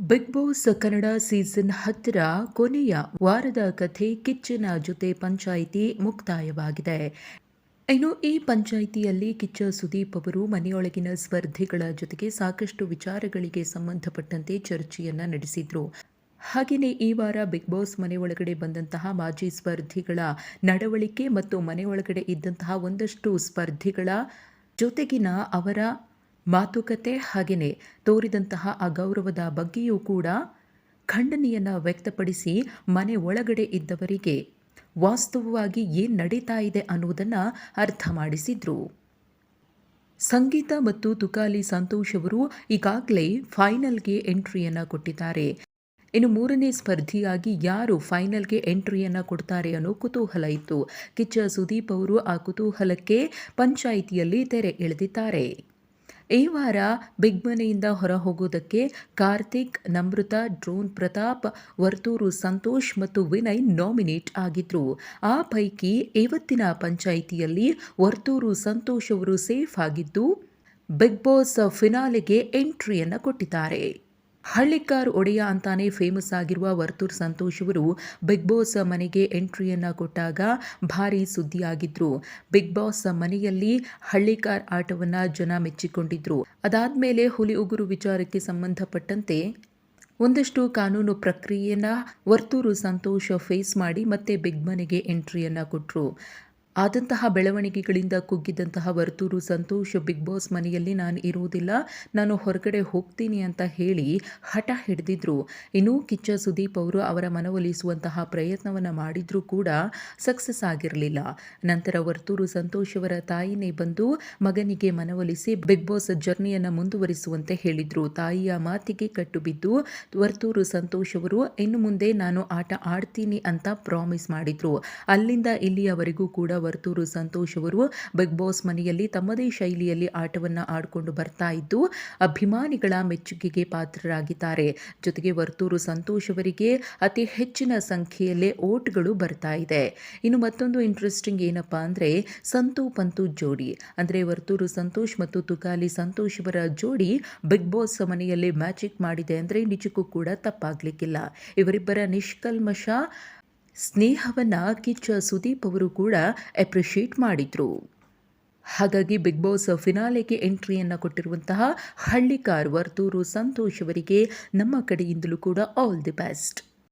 Big boss Kannada season ಹತ್ತಿರ ಕೊನೆಯ ವಾರದ ಕಥೆ ಕಿಚ್ಚನ ಜೊತೆ ಪಂಚಾಯಿತಿ ಮುಕ್ತಾಯವಾಗಿದೆ. ಇನ್ನು ಈ ಪಂಚಾಯಿತಿಯಲ್ಲಿ ಕಿಚ್ಚ ಸುದೀಪ್ ಅವರು ಮನೆಯೊಳಗಿನ ಸ್ಪರ್ಧಿಗಳ ಜೊತೆಗೆ ಸಾಕಷ್ಟು ವಿಚಾರಗಳಿಗೆ ಸಂಬಂಧಪಟ್ಟಂತೆ ಚರ್ಚೆಯನ್ನ ನಡೆಸಿದ್ರು. ಹಾಗೆಯೇ ಈ ವಾರ ಬಿಗ್ ಬಾಸ್ ಮನೆ ಒಳಗಡೆ ಬಂದಂತಹ ಮಾಜಿ ಸ್ಪರ್ಧಿಗಳ ನಡವಳಿಕೆ ಮತ್ತು ಮನೆಯೊಳಗಡೆ ಇದ್ದಂತಹ ಒಂದಷ್ಟು ಸ್ಪರ್ಧಿಗಳ ಜೊತೆಗಿನ ಅವರ ಮಾತುಕತೆ ಹಾಗೆಯೇ ತೋರಿದಂತಹ ಅಗೌರವದ ಬಗ್ಗೆಯೂ ಕೂಡ ಖಂಡನೆಯನ್ನು ವ್ಯಕ್ತಪಡಿಸಿ ಮನೆ ಒಳಗಡೆ ಇದ್ದವರಿಗೆ ವಾಸ್ತವವಾಗಿ ಏನು ನಡೀತಾ ಇದೆ ಅನ್ನೋದನ್ನು ಅರ್ಥ ಮಾಡಿಸಿದ್ರು. ಸಂಗೀತ ಮತ್ತು ತುಕಾಲಿ ಸಂತೋಷ್ ಅವರು ಈಗಾಗಲೇ ಫೈನಲ್ಗೆ ಎಂಟ್ರಿಯನ್ನು ಕೊಟ್ಟಿದ್ದಾರೆ. ಇನ್ನು ಮೂರನೇ ಸ್ಪರ್ಧಿಯಾಗಿ ಯಾರು ಫೈನಲ್ಗೆ ಎಂಟ್ರಿಯನ್ನು ಕೊಡ್ತಾರೆ ಅನ್ನೋ ಕುತೂಹಲ ಇತ್ತು. ಕಿಚ್ಚ ಸುದೀಪ್ ಅವರು ಆ ಕುತೂಹಲಕ್ಕೆ ಪಂಚಾಯಿತಿಯಲ್ಲಿ ತೆರೆ ಎಳೆದಿದ್ದಾರೆ. ಈ ವಾರ ಬಿಗ್ ಮನೆಯಿಂದ ಹೊರ ಹೋಗೋದಕ್ಕೆ ಕಾರ್ತಿಕ್, ನಮೃತ, ಡ್ರೋನ್ ಪ್ರತಾಪ್, ವರ್ತೂರು ಸಂತೋಷ್ ಮತ್ತು ವಿನಯ್ ನಾಮಿನೇಟ್ ಆಗಿದ್ರು. ಆ ಪೈಕಿ ಇವತ್ತಿನ ಪಂಚಾಯಿತಿಯಲ್ಲಿ ವರ್ತೂರು ಸಂತೋಷ್ ಅವರು ಸೇಫ್ ಆಗಿದ್ದು, ಬಿಗ್ ಬಾಸ್ ಫಿನಾಲೆಗೆ ಎಂಟ್ರಿಯನ್ನು ಕೊಟ್ಟಿದ್ದಾರೆ. ಹಳ್ಳಿಕಾರ್ ಒಡೆಯ ಅಂತಾನೆ ಫೇಮಸ್ ಆಗಿರುವ ವರ್ತೂರ್ ಸಂತೋಷ್ ಅವರು ಬಿಗ್ ಬಾಸ್ ಮನೆಗೆ ಎಂಟ್ರಿಯನ್ನ ಕೊಟ್ಟಾಗ ಭಾರಿ ಸುದ್ದಿಯಾಗಿದ್ರು. ಬಿಗ್ ಬಾಸ್ ಮನೆಯಲ್ಲಿ ಹಳ್ಳಿಕಾರ್ ಆಟವನ್ನು ಜನ ಮೆಚ್ಚಿಕೊಂಡಿದ್ರು. ಅದಾದ್ಮೇಲೆ ಹುಲಿ ಉಗುರು ವಿಚಾರಕ್ಕೆ ಸಂಬಂಧಪಟ್ಟಂತೆ ಒಂದಷ್ಟು ಕಾನೂನು ಪ್ರಕ್ರಿಯೆಯನ್ನ ವರ್ತೂರು ಸಂತೋಷ ಫೇಸ್ ಮಾಡಿ ಮತ್ತೆ ಬಿಗ್ ಮನೆಗೆ ಎಂಟ್ರಿಯನ್ನ ಕೊಟ್ಟರು ಆದಂತಹ ಬೆಳವಣಿಗೆಗಳಿಂದ ಕುಗ್ಗಿದಂತಹ ವರ್ತೂರು ಸಂತೋಷ್ ಬಿಗ್ ಬಾಸ್ ಮನೆಯಲ್ಲಿ ನಾನು ಇರುವುದಿಲ್ಲ. ನಾನು ಹೊರಗಡೆ ಹೋಗ್ತೀನಿ ಅಂತ ಹೇಳಿ ಹಠ ಹಿಡಿದಿದ್ರು. ಇನ್ನು ಕಿಚ್ಚ ಸುದೀಪ್ ಅವರು ಅವರ ಮನವೊಲಿಸುವಂತಹ ಪ್ರಯತ್ನವನ್ನು ಮಾಡಿದ್ರೂ ಕೂಡ ಸಕ್ಸಸ್ ಆಗಿರಲಿಲ್ಲ. ನಂತರ ವರ್ತೂರು ಸಂತೋಷ್ ಅವರ ತಾಯಿನೇ ಬಂದು ಮಗನಿಗೆ ಮನವೊಲಿಸಿ ಬಿಗ್ ಬಾಸ್ ಜರ್ನಿಯನ್ನು ಮುಂದುವರಿಸುವಂತೆ ಹೇಳಿದ್ರು. ತಾಯಿಯ ಮಾತಿಗೆ ಕಟ್ಟು ಬಿದ್ದು ವರ್ತೂರು ಸಂತೋಷ್ ಅವರು, ಇನ್ನು ಮುಂದೆ ನಾನು ಆಟ ಆಡ್ತೀನಿ ಅಂತ ಪ್ರಾಮಿಸ್ ಮಾಡಿದ್ರು. ಅಲ್ಲಿಂದ ಇಲ್ಲಿಯವರೆಗೂ ಕೂಡ ವರ್ತೂರು ಸಂತೋಷ್ ಅವರು ಬಿಗ್ ಬಾಸ್ ಮನೆಯಲ್ಲಿ ತಮ್ಮದೇ ಶೈಲಿಯಲ್ಲಿ ಆಟವನ್ನು ಆಡಿಕೊಂಡು ಬರ್ತಾ ಇದ್ದು, ಅಭಿಮಾನಿಗಳ ಮೆಚ್ಚುಗೆಗೆ ಪಾತ್ರರಾಗಿದ್ದಾರೆ. ಜೊತೆಗೆ ವರ್ತೂರು ಸಂತೋಷ್ ಅವರಿಗೆ ಅತಿ ಹೆಚ್ಚಿನ ಸಂಖ್ಯೆಯಲ್ಲೇ ಓಟ್ಗಳು ಬರ್ತಾ ಇದೆ. ಇನ್ನು ಮತ್ತೊಂದು ಇಂಟ್ರೆಸ್ಟಿಂಗ್ ಏನಪ್ಪಾ ಅಂದರೆ, ಸಂತು ಪಂತು ಜೋಡಿ. ಅಂದರೆ ವರ್ತೂರು ಸಂತೋಷ್ ಮತ್ತು ತುಕಾಲಿ ಸಂತೋಷ್ ಅವರ ಜೋಡಿ ಬಿಗ್ ಬಾಸ್ ಮನೆಯಲ್ಲಿ ಮ್ಯಾಜಿಕ್ ಮಾಡಿದೆ ಅಂದರೆ ನಿಜಕ್ಕೂ ಕೂಡ ತಪ್ಪಾಗ್ಲಿಕ್ಕಿಲ್ಲ. ಇವರಿಬ್ಬರ ನಿಷ್ಕಲ್ಮಶ ಸ್ನೇಹವನ್ನ ಕಿಚ್ಚ ಸುದೀಪ್ ಅವರು ಕೂಡ ಅಪ್ರಿಷಿಯೇಟ್ ಮಾಡಿದ್ರು. ಹಾಗಾಗಿ ಬಿಗ್ ಬಾಸ್ ಫಿನಾಲೆಗೆ ಎಂಟ್ರಿಯನ್ನು ಕೊಟ್ಟಿರುವಂತಹ ಹಳ್ಳಿಕಾರ್ ವರ್ತೂರು ಸಂತೋಷ್ ಅವರಿಗೆ ನಮ್ಮ ಕಡೆಯಿಂದಲೂ ಕೂಡ ಆಲ್ ದಿ ಬೆಸ್ಟ್